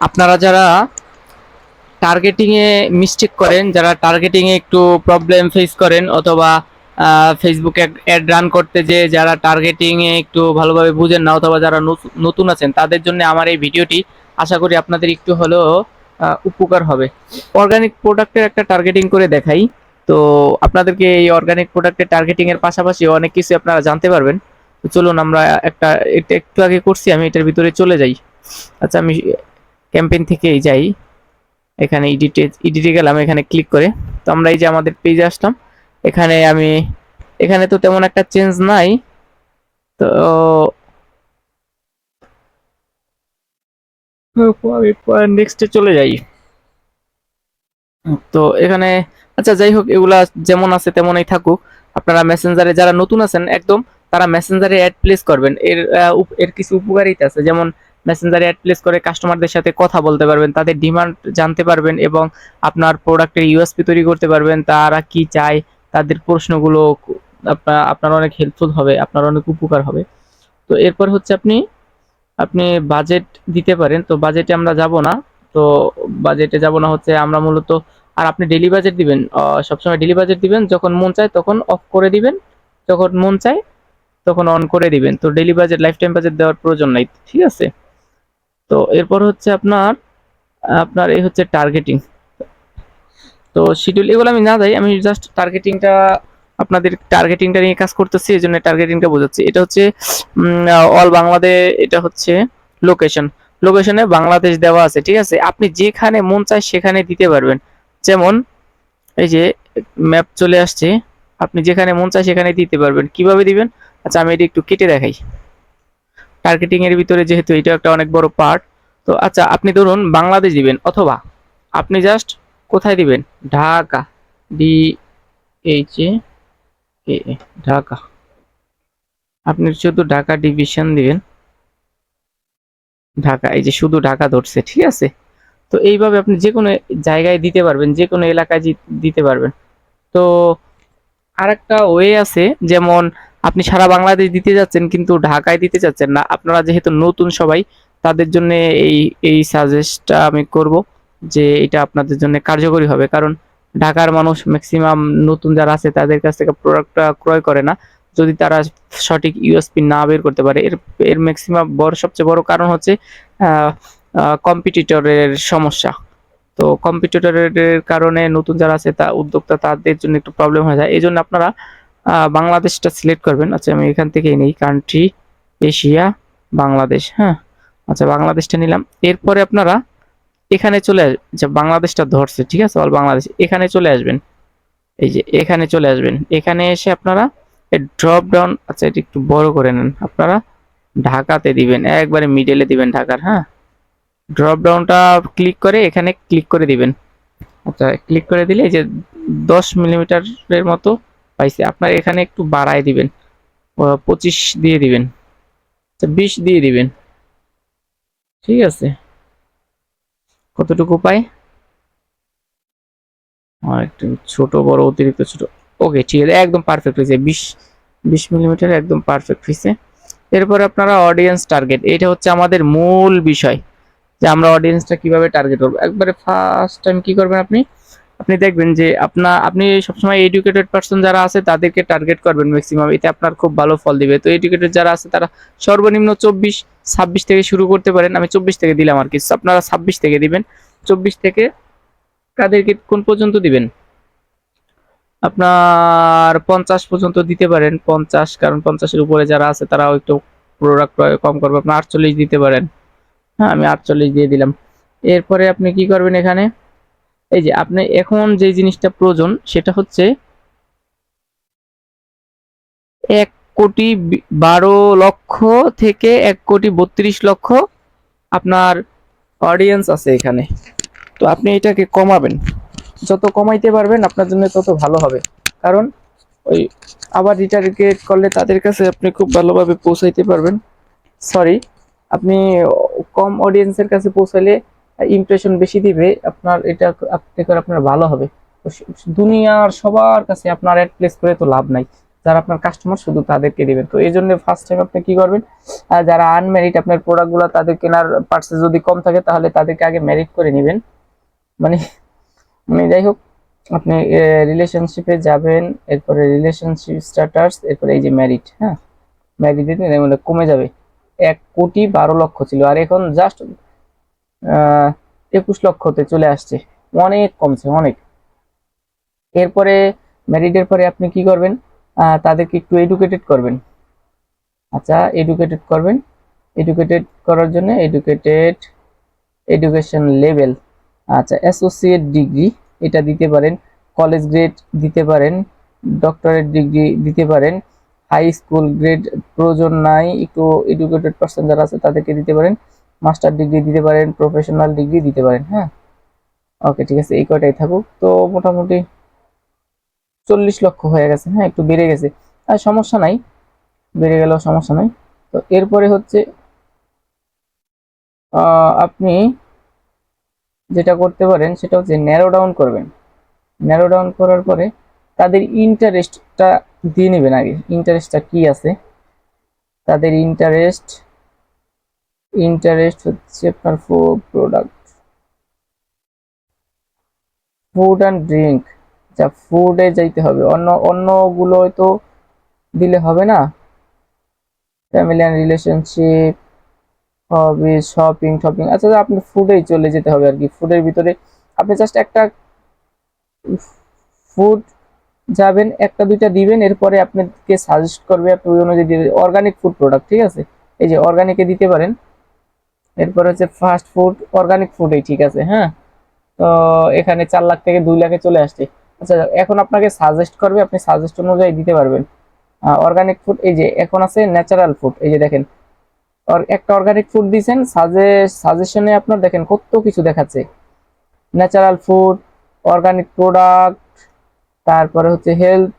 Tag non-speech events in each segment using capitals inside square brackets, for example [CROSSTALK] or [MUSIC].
আপনারা যারা targeting a mistake করেন, যারা টার্গেটিং এ একটু প্রবলেম ফেস করেন, অথবা ফেসবুকে অ্যাড রান করতে যে যারা টার্গেটিং এ একটু ভালোভাবে বুঝেন না, অথবা যারা নতুন আছেন, তাদের জন্য আমার এই ভিডিওটি আশা করি আপনাদের একটু হলেও উপকার হবে। অর্গানিক প্রোডাক্টের একটা টার্গেটিং করে দেখাই। তো আপনাদেরকে এই অর্গানিক প্রোডাক্টের টার্গেটিং এর পাশাপাশি অনেক কিছু আপনারা জানতে পারবেন। চলুন আমরা একটা এটা একটু আগে করছি, আমি এটার ভিতরে চলে যাই। আচ্ছা আমি ক্যাম্পেইন থেকেই যাই। এখানে এডিটে এডিটে গেলাম, এখানে ক্লিক করে। তো আমরা এই যে আমাদের পেজে আসলাম। এখানে আমি, এখানে তো তেমন একটা চেঞ্জ নাই। তো নেক্সটে চলে যাই। তো এখানে আচ্ছা যাই হোক, এগুলা যেমন আছে তেমনই থাকুক। আপনারা মেসেঞ্জারে যারা নতুন আছেন, একদম তারা মেসেঞ্জারে অ্যাড প্লেস করবেন। এর এর কিছু উপকারিতা আছে। যেমন মেসেঞ্জারে অ্যাড প্লেস করে কাস্টমারদের সাথে কথা বলতে পারবেন, তাদের ডিমান্ড জানতে পারবেন এবং আপনার প্রোডাক্টের ইউএসপি তৈরি করতে পারবেন, তারা কি চায়, তাদের প্রশ্নগুলো আপনার অনেক হেল্পফুল হবে, আপনার অনেক উপকার হবে। তো এরপর হচ্ছে আপনি আপনি বাজেট দিতে পারেন, তো বাজেটে আমরা যাব না, তো বাজেটে যাব না হচ্ছে আমরা মূলত, আর আপনি ডেলি বাজেট দিবেন সবসময় ডেলি বাজেট দিবেন, যখন মন চায় তখন অফ করে দিবেন, যখন মন চায় তখন অন করে দিবেন, তো daily budget lifetime budget দেওয়ার প্রয়োজন নাই, ঠিক আছে? তো এরপর হচ্ছে আপনার আপনার এই হচ্ছে টার্গেটিং তো শিডিউল এগুলো আমি না যাই আমি জাস্ট টার্গেটিংটা আপনাদের টার্গেটিংটা নিয়ে কাজ করতেছি, এই জন্য টার্গেটিংটা বোঝাচ্ছি। এটা হচ্ছে অল বাংলাদেশ এটা হচ্ছে লোকেশন লোকেশনে বাংলাদেশ দেওয়া আছে, ঠিক আছে? আপনি যেখানে মন চায় সেখানে দিতে পারবেন। যেমন, এই যে ম্যাপ চলে আসছে, আপনি যেখানে মন চায় সেখানে দিতে পারবেন। কীভাবে দিবেন? আচ্ছা আমি এটা একটু কেটে দেখাই। টার্গেটিং এর ভিতরে যেহেতু এটা একটা অনেক বড় পার্ট তো আচ্ছা আপনি ধরুন বাংলাদেশ দিবেন অথবা আপনি জাস্ট কোথায় দিবেন? Dhaka D H A Dhaka. আপনি শুধু ঢাকা ডিভিশন দিবেন। ঢাকা, এই যে শুধু ঢাকা ধরছে, ঠিক আছে? তো এইভাবে আপনি যে কোনো জায়গায় দিতে পারবেন যে কোনো এলাকায় দিতে পারবেন। তো আরেকটা ওয়ে আছে, যেমন আপনি সারা বাংলাদেশ দিতে যাচ্ছেন, কিন্তু ঢাকায় দিতে চাচ্ছেন না। আপনারা যেহেতু নতুন সবাই, তাদের জন্য এই এই সাজেস্টটা আমি করব যে এটা আপনাদের জন্য কার্যকরী হবে। কারণ ঢাকার মানুষ ম্যাক্সিমাম নতুন যারা আছে, তাদের কাছ থেকে প্রোডাক্টটা ক্রয় করে না। যদি তারা সঠিক ইউএসপি না বের করতে পারে, এর এর ম্যাক্সিমাম বড়, সবচেয়ে বড় কারণ হচ্ছে কম্পিটিটরের সমস্যা। তো কম্পিটিটরের কারণে নতুন যারা আছে, তা, উদ্যোক্তা তাদের জন্য একটু প্রবলেম হয়ে যায়। এই জন্য আপনারা বাংলাদেশটা সিলেক্ট করবেন। আচ্ছা আমি এখান থেকেই নেই। কান্ট্রি এশিয়া বাংলাদেশ হ্যাঁ? আচ্ছা বাংলাদেশটা নিলাম। এরপরে আপনারা এখানে চলে আচ্ছা বাংলাদেশটা ধরছে, ঠিক আছে? অল বাংলাদেশ এখানে চলে আসবেন। এই যে, এখানে চলে আসবেন। এখানে এসে আপনারা ড্রপ ডাউন আচ্ছা এটা একটু বড় করে নেন। আপনারা ঢাকাতে দিবেন। একবারে মিডলে দিবেন ঢাকার হ্যাঁ? ড্রপ ডাউনটা ক্লিক করে এখানে ক্লিক করে দিবেন। আচ্ছা ক্লিক করে দিলে এই যে দশ মিলিমিটারের মতো পাইছে। আপনার এখানে একটু বাড়ায় দিবেন। পঁচিশ দিয়ে দিবেন। আচ্ছা বিশ দিয়ে দিবেন। ঠিক আছে। কতটুকু পাই আর একটু ছোট, বড়, অতিরিক্ত ছোট। ওকে, ঠিক আছে। একদম পারফেক্ট হয়েছে। বিশ বিশ মিলিমিটার একদম পারফেক্ট হয়েছে। এরপর আপনারা অডিয়েন্স টার্গেট এটা হচ্ছে আমাদের মূল বিষয় যে আমরা অডিয়েন্সটা কীভাবে টার্গেট করব। একবারে ফার্স্ট টাইম কি করবেন আপনি? আপনি দেখবেন যে আপনার আপনি সবসময় এডুকেটেড পার্সন যারা আছে, তাদেরকে টার্গেট করবেন ম্যাক্সিমাম এতে আপনার খুব ভালো ফল দিবে। তো এডুকেটেড যারা আছে, তারা সর্বনিম্ন চব্বিশ, ছাব্বিশ থেকে শুরু করতে পারেন। আমি চব্বিশ থেকে দিলাম আর কি। আপনারা ছাব্বিশ থেকে দিবেন। চব্বিশ থেকে কাদেরকে কোন পর্যন্ত দিবেন? আপনার পঞ্চাশ পর্যন্ত দিতে পারেন। পঞ্চাশ, কারণ পঞ্চাশের উপরে যারা আছে, তারাও একটু প্রোডাক্ট কম করবে। আপনি আটচল্লিশ দিতে পারেন। হ্যাঁ আমি আটচল্লিশ দিয়ে দিলাম। এরপরে আপনি কি করবেন এখানে? এই যে আপনি এখন যে জিনিসটা প্রয়োজন সেটা হচ্ছে এক কোটি বারো লক্ষ থেকে এক কোটি বত্রিশ লক্ষ আপনার অডিয়েন্স আছে এখানে। তো আপনি এটাকে কমাবেন। যত কমাইতে পারবেন আপনার জন্য তত ভালো হবে। কারণ ওই আবার রিটার্গেট করলে তাদের কাছে আপনি খুব ভালোভাবে পৌঁছাইতে পারবেন। সরি আপনি কম অডিয়েন্সের কাছে পৌঁছালে ইমপ্রেশন বেশি দিবে, আপনার এটা করে আপনার ভালো হবে। দুনিয়ার সবার কাছে আপনার অ্যাড প্লেস করে তো লাভ নাই। যারা আপনার কাস্টমার শুধু তাদেরকে দিবেন। তো এই জন্য ফার্স্ট টাইম আপনি কি করবেন? যারা আনমেরিট আপনার প্রোডাক্টগুলো তাদের কেনার পার্সেস যদি কম থাকে, তাহলে তাদেরকে আগে মেরিট করে নেবেন। মানে মানে যাই হোক, আপনি রিলেশনশিপে যাবেন, এরপরে রিলেশনশিপ স্ট্যাটাস এরপরে এই যে ম্যারিট হ্যাঁ? ম্যারিট দিন এর কমে যাবে। এক কোটি বারো লক্ষ ছিল। আর এখন জাস্ট একুশ লক্ষ লক্ষতে চলে আসছে। অনেক কমছে, অনেক। এরপরে ম্যারিডের পরে আপনি কি করবেন? তাদেরকে একটু এডুকেটেড করবেন। আচ্ছা এডুকেটেড করবেন। এডুকেটেড করার জন্য এডুকেটেড এডুকেশন লেভেল আচ্ছা অ্যাসোসিয়েট ডিগ্রি এটা দিতে পারেন। কলেজ গ্রেড দিতে পারেন। ডক্টরেট ডিগ্রি দিতে পারেন। হাই স্কুল গ্রেড প্রয়োজন নাই। একটু এডুকেটেড পার্সন যারা আছে তাদেরকে দিতে পারেন। মাস্টার ডিগ্রি দিতে পারেন, প্রফেশনাল ডিগ্রি দিতে পারেন হ্যাঁ? ওকে, ঠিক আছে, এই কয়টাই থাকুক। তো মোটামুটি চল্লিশ লক্ষ হয়ে গেছে হ্যাঁ একটু বেড়ে গেছে। আর সমস্যা নাই, বেড়ে গেলেও সমস্যা নাই। তো এরপরে হচ্ছে আপনি যেটা করতে পারেন সেটা হচ্ছে ন্যারো ডাউন করবেন। ন্যারো ডাউন করার পরে তাদের ইন্টারেস্টটা দিয়ে নেবেন আগে। ইন্টারেস্টটা কি আছে? তাদের ইন্টারেস্ট ইন্টারেস্ট হচ্ছে আপনার প্রোডাক্ট ফুড অ্যান্ড ড্রিঙ্ক যা ফুডে যাইতে হবে। অন্য অন্যগুলো তো দিলে হবে না? Family and relationship hobby shopping topping আচ্ছা আপনি ফুডেই চলে যেতে হবে আর কি ফুডের ভিতরে আপনি জাস্ট একটা ফুড যাবেন, একটা, দুইটা দিবেন, এরপরে আপনাকে সাজেস্ট করবে, আপনি ওই অনুযায়ী অর্গানিক ফুড প্রোডাক্ট ঠিক আছে? এই যে অর্গানিকে দিতে পারেন। এরপর হচ্ছে ফাস্ট ফুড অর্গানিক ফুডই ঠিক আছে হ্যাঁ? তো এখানে চার লাখ থেকে দুই লাখে চলে আসছে। আচ্ছা এখন আপনাকে সাজেস্ট করবে, আপনি সাজেস্ট অনুযায়ী দিতে পারবেন। অর্গানিক ফুড এই যে, এখন আছে ন্যাচারাল ফুড এই যে দেখেন। একটা অর্গানিক ফুড দিয়েছেন সাজেস্ট সাজেশনে আপনার দেখেন কত কিছু দেখাচ্ছে। ন্যাচারাল ফুড অর্গানিক প্রোডাক্ট তারপরে হচ্ছে হেলথ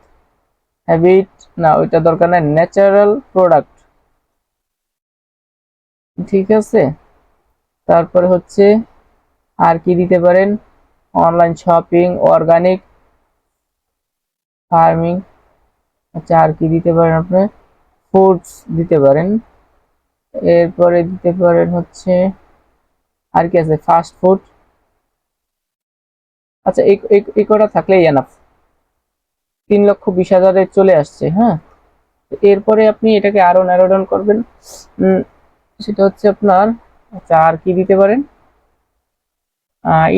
হ্যাবিট না, ওইটা দরকার নাই ন্যাচারাল প্রোডাক্ট ঠিক আছে? তারপরে হচ্ছে আর কি দিতে পারেন? অনলাইন শপিং অর্গানিক ফার্মিং আচ্ছা আর কি দিতে পারেন আপনি? ফুডস দিতে পারেন। এরপরে দিতে পারেন হচ্ছে আর কি আছে? ফাস্ট ফুড আচ্ছা এই কটা থাকলেই এনাফ তিন লক্ষ বিশ হাজারে চলে আসছে হ্যাঁ? এরপরে আপনি এটাকে আরও ন্যারো ডাউন করবেন। সেটা হচ্ছে আপনার আচ্ছা আর কি দিতে পারেন?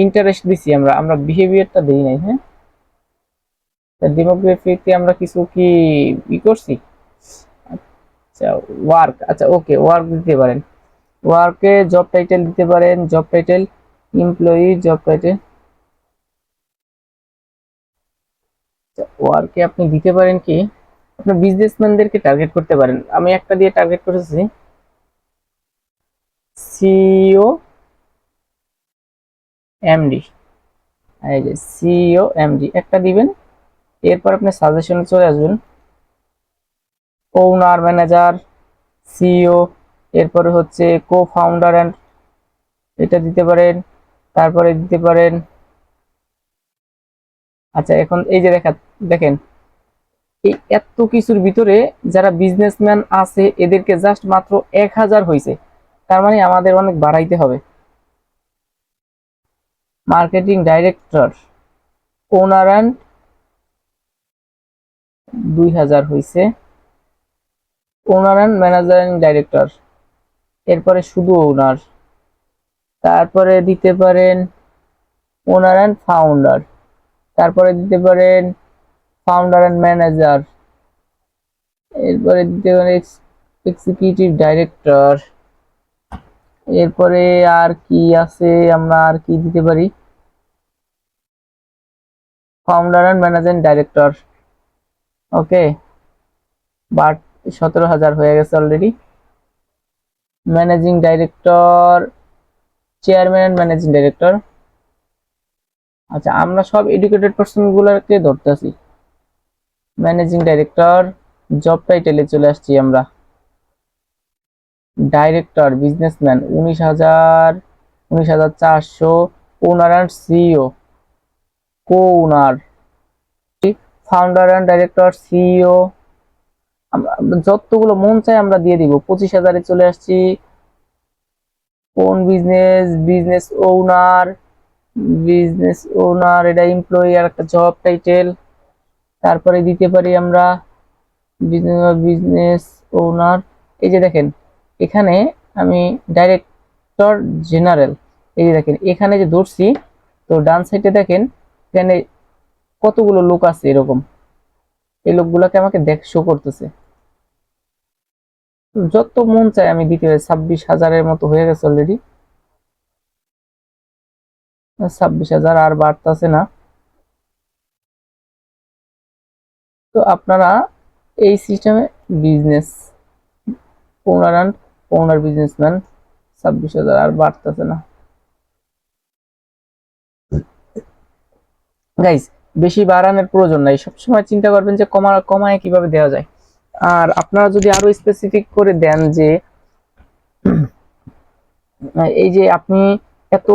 ইন্টারেস্ট দিছি আমরা আমরা বিহেভিয়ারটা দেই নাই হ্যাঁ? ডেমোগ্রাফিতে আমরা কিছু কি ই করছি? আচ্ছা ওয়ার্ক আচ্ছা ওকে ওয়ার্ক দিতে পারেন। ওয়ার্কে জব টাইটেল দিতে পারেন job title employee job title ওয়ার্কে আপনি দিতে পারেন কি? আপনি বিজনেসম্যানদেরকে টার্গেট করতে পারেন। আমি একটা দিয়ে টার্গেট করেছি সিইও এমডি এই যে সিইও এমডি একটা দিবেন, এরপর আপনি সাজেশনে চলে আসবেন। ওনার ম্যানেজার সিইও এরপরে হচ্ছে কো ফাউন্ডার অ্যান্ড এটা দিতে পারেন, তারপরে দিতে পারেন। আচ্ছা এখন এই যে দেখা, দেখেন, এই এত কিছুর ভিতরে যারা বিজনেসম্যান আছে, এদেরকে জাস্ট মাত্র এক হাজার হয়েছে তার মানে আমাদের অনেক বাড়াইতে হবে। মার্কেটিং ডাইরেক্টর, ওনার অ্যান্ড দুই হাজার হয়েছে ওনার অ্যান্ড ম্যানেজারিং ডাইরেক্টর, এরপরে শুধু ওনার। তারপরে দিতে পারেন ওনার অ্যান্ড ফাউন্ডার, তারপরে দিতে পারেন ফাউন্ডার অ্যান্ড ম্যানেজার, এরপরে দিতে পারেন এক্সিকিউটিভ ডাইরেক্টর। এরপরে আর কি আছে, আমরা আর কি দিতে পারি? Founder and managing director okay but সতেরো হাজার হয়ে গেছে already managing director chairman and managing director আচ্ছা আমরা সব এডুকেটেড পার্সন গুলোকে ধরতেছি। ম্যানেজিং ডাইরেক্টর জব টাইটেলে চলে আসছি আমরা। ডাইরেক্টর, বিজনেসম্যান, উনিশ হাজার উনিশ হাজার চারশো owner and CEO co owner founder and director CEO যতগুলো মন চাই আমরা দিয়ে দিব। পঁচিশ হাজারে চলে আসছি। কোন business business owner business owner এটা এমপ্লয়ি আর একটা জব টাইটেল তারপরে দিতে পারি আমরা বিজনেস ওনার এই যে দেখেন এখানে আমি ডাইরেক্টর জেনারেল এই যে দেখেন, এখানে যে ধরছি, তো ডান সাইডে দেখেন, এখানে কতগুলো লোক আছে এরকম। এই লোকগুলোকে আমাকে দেখ শো করতেছে। যত মন চায় আমি দিতে পারি, ছাব্বিশ হাজারের মতো হয়ে গেছে অলরেডি ছাব্বিশ হাজার আর বাড়তেছে না। তো আপনারা এই সিস্টেমে business owner and owner businessman ছাব্বিশ হাজার, আর বাড়তেছে না। গাইজ বেশি বাড়ানোর প্রয়োজন নাই। সবসময় চিন্তা করবেন যে কমা, কমায় কীভাবে দেওয়া যায়। আর আপনারা যদি আরও স্পেসিফিক করে দেন যে, [CLEARS THROAT] এই যে আপনি এত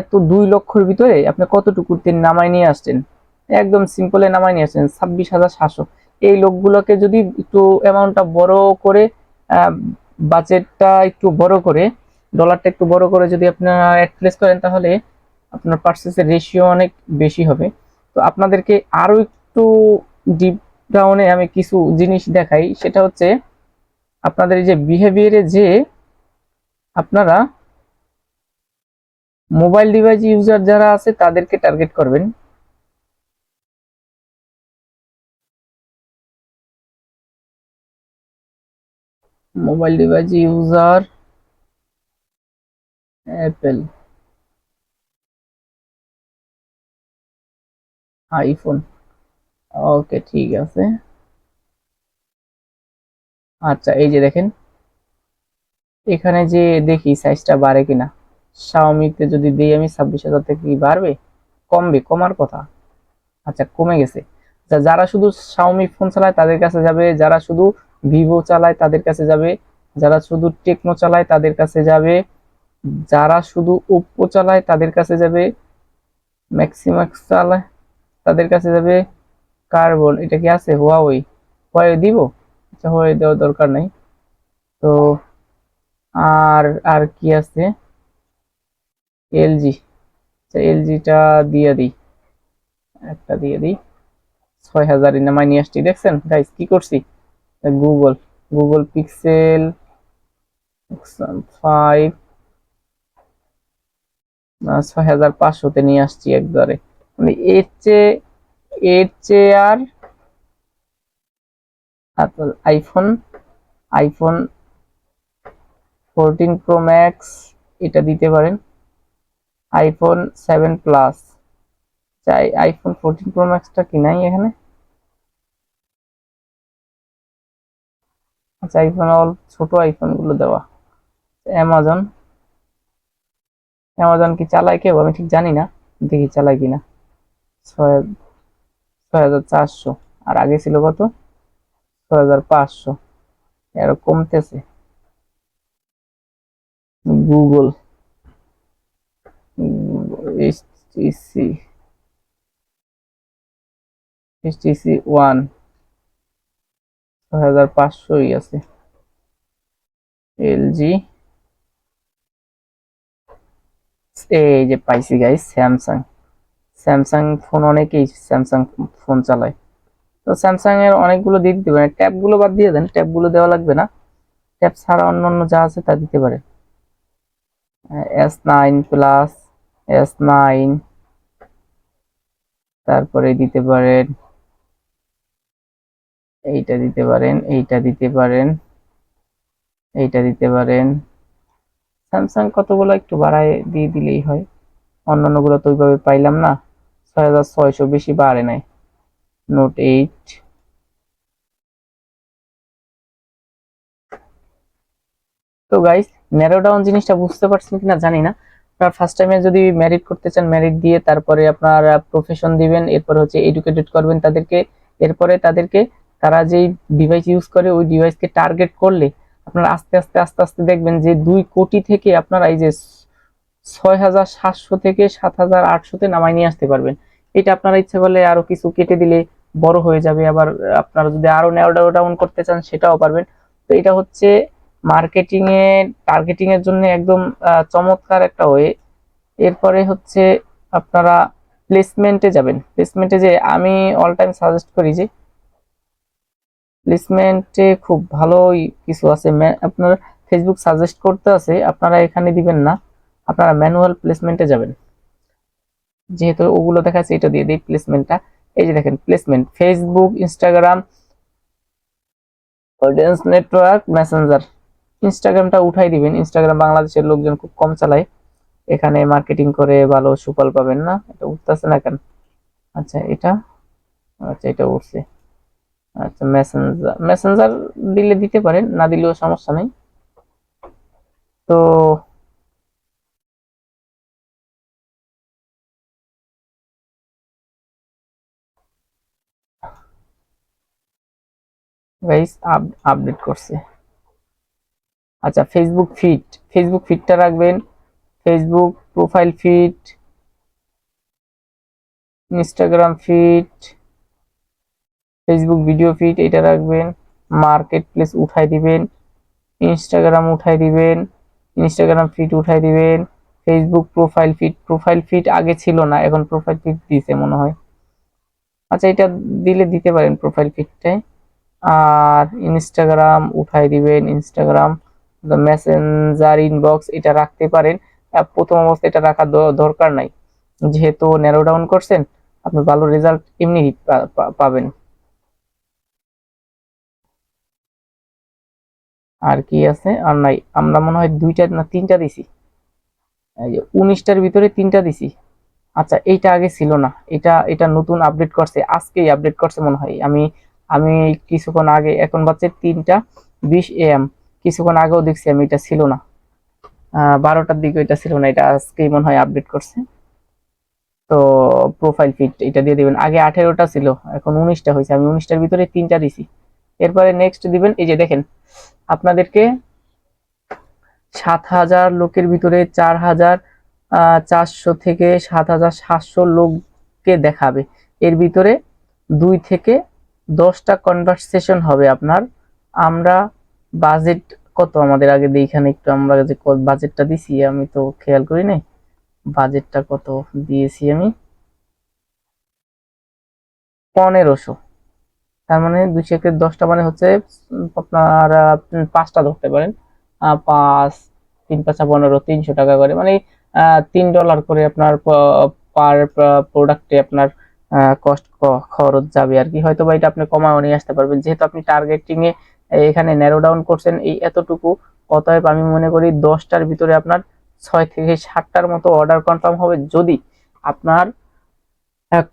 এত দুই লক্ষর ভিতরে আপনি কতটুকু তেল নামাই নিয়ে আসছেন? একদম সিম্পলে নামাই নিয়ে আসছেন, ছাব্বিশ হাজার সাতশো। এই লোকগুলোকে যদি একটু অ্যামাউন্টটা বড় করে বাজেটটা একটু বড় করে ডলারটা একটু বড় করে যদি আপনারা অ্যাড প্লেস করেন তাহলে আপনার পার্সেসের রেশিও অনেক বেশি হবে। তো আপনাদেরকে আরও একটু ডিপ ডাউনে আমি কিছু জিনিস দেখাই, সেটা হচ্ছে আপনাদের যে বিহেভিয়ারে যে আপনারা মোবাইল ডিভাইস ইউজার যারা আছে তাদেরকে টার্গেট করবেন। Mobile device user Apple. IPhone. Okay, ঠিক আছে। আচ্ছা এই যে দেখেন। এখানে যে দেখি সাইজটা বাড়ে কিনা। শাওমিতে যদি দিই আমি ছাব্বিশ হাজার থেকে কি বাড়বে? কমবে, কমার কথা। আচ্ছা কমে গেছে। আচ্ছা যারা শুধু শাওমি ফোন চালায় তাদের কাছে যাবে, যারা শুধু ভিভো চালায় তাদের কাছে যাবে, যারা শুধু টেকনো চালায় তাদের কাছে যাবে, যারা শুধু ওপ্পো চালায় তাদের কাছে যাবে ম্যাক্সিমাক্স চালায় তাদের কাছে যাবে কার্বন এটা কি আছে? হুয়াওই হুয়াওই দিব? আচ্ছা হুয়াওই দেওয়ার দরকার নাই। তো, আর আর কি আছে? এলজি আচ্ছা এলজিটা দিয়ে দিই। একটা দিয়ে দিই। ছয় হাজার ইনামাই নিয়ে আসছি, দেখছেন? গাইস কি করছি? গুগল গুগল পিক্সেল ফাইভ ছয় হাজার পাঁচশোতে নিয়ে আসছি একবারে। মানে এর চেয়ে এর চেয়ে আর iPhone iPhone fourteen pro max এটা দিতে পারেন। আইফোন সেভেন প্লাস চাই আইফোন ফোরটিন প্রো ম্যাক্সটা কি নাই এখানে? আচ্ছা আইফোন অল ছোট আইফোনগুলো দেওয়া। অ্যামাজন অ্যামাজন কি চালায় কেউ? আমি ঠিক জানি না, দেখি চালায় কিনা। ছয় ছয় হাজার চারশো, আর আগে ছিল কত? ছয় হাজার পাঁচশো। এরকম কমতেছে। গুগল এইচটিসি এইচটিসি ওয়ান হাজার আছে। এলজি এই যে পাইছি গাইস স্যামসাং। স্যামসাং ফোন অনেকেই, স্যামসাং ফোন চালায়। তো স্যামসাং এর অনেকগুলো দিয়ে দিতে পারেন। ট্যাবগুলো বাদ দিয়ে দেন, ট্যাবগুলো দেওয়া লাগবে না। ট্যাব ছাড়া অন্য অন্য যা আছে তা দিতে পারে। S nine plus, S nine. তারপরে দিতে পারেন এইটা দিতে পারেন, এইটা দিতে পারেন, এইটা দিতে পারেন। স্যামসাং কতগুলো একটু বাড়ায় দিয়ে দিলেই হয়। অন্যান্যগুলো তো ওইভাবে পাইলাম না। ছয় হাজার ছয়শো বেশি বাড়ে নাই। নোট এইট তো গাইস ন্যারো ডাউন জিনিসটা বুঝতে পারছেন কিনা জানি না। আপনার ফার্স্ট টাইমে যদি ম্যারিট করতে চান ম্যারিট দিয়ে তারপরে আপনার প্রফেশন দিবেন, এরপর হচ্ছে এডুকেটেড করবেন তাদেরকে, এরপরে তাদেরকে তারা যেই ডিভাইস ইউজ করে, ওই ডিভাইসকে টার্গেট করলে আপনারা আস্তে আস্তে আস্তে আস্তে দেখবেন যে দুই কোটি থেকে আপনারা এই যে ছয় হাজার সাতশো থেকে সাত হাজার আটশোতে নামাই নিয়ে আসতে পারবেন। এটা আপনারা ইচ্ছে করলে আরও কিছু কেটে দিলে বড় হয়ে যাবে। আবার আপনারা যদি আরও নেওয়া ডাউন করতে চান, সেটাও পারবেন। তো এটা হচ্ছে মার্কেটিং এ টার্গেটিং এর জন্য একদম চমৎকার একটা ওয়ে এরপরে হচ্ছে আপনারা প্লেসমেন্টে যাবেন। প্লেসমেন্টে যে আমি অল টাইম সাজেস্ট করি যে প্লেসমেন্টে খুব ভালোই কিছু আছে। আপনার ফেসবুক সাজেস্ট করতে আছে, আপনারা এখানে দিবেন না। আপনারা ম্যানুয়াল প্লেসমেন্টে যাবেন। যেহেতু ওগুলো দেখাচ্ছে, এটা দিয়ে দিই প্লেসমেন্টটা এই যে দেখেন placement Facebook Instagram audience network Messenger ইনস্টাগ্রামটা উঠাই দিবেন। ইনস্টাগ্রাম বাংলাদেশের লোকজন খুব কম চালায়। এখানে মার্কেটিং করে ভালো সুফল পাবেন না। এটা উঠতেছে না কেন? আচ্ছা এটা আচ্ছা এটা উঠছে। আচ্ছা মেসেঞ্জার মেসেঞ্জার দিলে দিতে পারেন, না দিলেও সমস্যা নেই। তো গাইস আপডেট করছে। আচ্ছা ফেসবুক ফিড ফেসবুক ফিডটা রাখবেন। Facebook profile feed Instagram feed Facebook video feed এটা রাখবেন। মার্কেট প্লেস উঠাই দিবেন। ইনস্টাগ্রাম উঠাই দিবেন। ইনস্টাগ্রাম ফিড উঠাই দিবেন। Facebook profile feed profile feed আগে ছিল না, এখন প্রোফাইল ফিড দিছে মনে হয়। আচ্ছা এটা দিলে দিতে পারেন প্রোফাইল ফিডটাই আর ইনস্টাগ্রাম উঠাই দিবেন ইনস্টাগ্রাম মেসেঞ্জার ইনবক্স এটা রাখতে পারেন। প্রথম অবস্থায় এটা রাখার দ- দরকার নাই। যেহেতু ন্যারো ডাউন করছেন, আপনি ভালো রেজাল্ট এমনি পাবেন। আর কি আছে? আর নাই, আমরা মনে হয় দুইটা না তিনটা দিছি। এই যে উনিশটার ভিতরে তিনটা দিছি। আচ্ছা এইটা আগে ছিল না। এটা এটা নতুন আপডেট করছে। আজকেই আপডেট করছে মনে হয়। আমি আমি কিছুক্ষণ আগে, এখন বাজছে তিনটা বিশ এম কিছুক্ষণ আগেও দেখছি আমি, এটা ছিল না। বারোটার দিকে এটা ছিল না। এটা আজকেই মনে হয় আপডেট করছে। তো প্রোফাইল ফিট এটা দিয়ে দিবেন। আগে আঠেরোটা ছিল। এখন উনিশটা হয়েছে। আমি উনিশটার ভিতরে তিনটা দিছি। এরপরে নেক্সট দিবেন, এই যে দেখেন, আপনাদেরকে সাত হাজার লোকের ভিতরে চার হাজার চারশো থেকে সাত হাজার সাতশো লোককে দেখাবে। এর ভিতরে দুই থেকে দশটা কনভারসেশন হবে আপনার। আমরা বাজেট কত আমাদের আগে দিয়ে, এখানে একটু আমরা যে বাজেটটা দিছি, আমি তো খেয়াল করি নাই। বাজেটটা কত দিয়েছি আমি? পনেরোশো। তার মানে দুইশো একে দশটা মানে হচ্ছে, আপনার পাঁচটা ধরতে পারেন। পাঁচ, তিন, পাঁচা পনেরো, তিনশো টাকা করে। মানে তিন ডলার করে আপনার পার প্রোডাক্টে আপনার কস্ট খরচ যাবে আর কি। হয়তো বা এটা আপনি কমাও নিয়ে আসতে পারবেন। যেহেতু আপনি টার্গেটিংয়ে এখানে ন্যারো ডাউন করছেন, এই এতটুকু। অতএব আমি মনে করি দশটার ভিতরে আপনার ছয় থেকে সাতটার মতো অর্ডার কনফার্ম হবে। যদি আপনার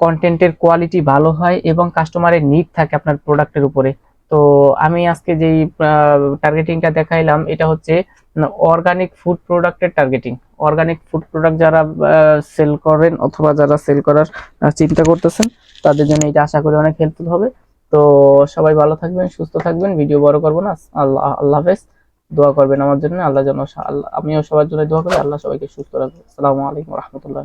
কন্টেন্টের কোয়ালিটি ভালো হয় এবং কাস্টমারের নিড থাকে আপনার প্রোডাক্টের উপরে। তো আমি আজকে যেই টার্গেটিংটা দেখাইলাম, এটা হচ্ছে অর্গানিক ফুড প্রোডাক্টের টার্গেটিং অর্গানিক ফুড প্রোডাক্ট যারা সেল করেন অথবা যারা সেল করার চিন্তা করতেছেন, তাদের জন্য এটা আশা করি অনেক হেল্পফুল হবে। তো সবাই ভালো থাকবেন, সুস্থ থাকবেন ভিডিও বড় করব না। আল্লাহ আল্লাহ হাফেজ। দোয়া করবেন আমার জন্য। আল্লাহ যেন আমিও সবার জন্য দোয়া করি। আল্লাহ সবাইকে সুস্থ রাখবে আসসালামু আলাইকুম রহমতুল্লাহ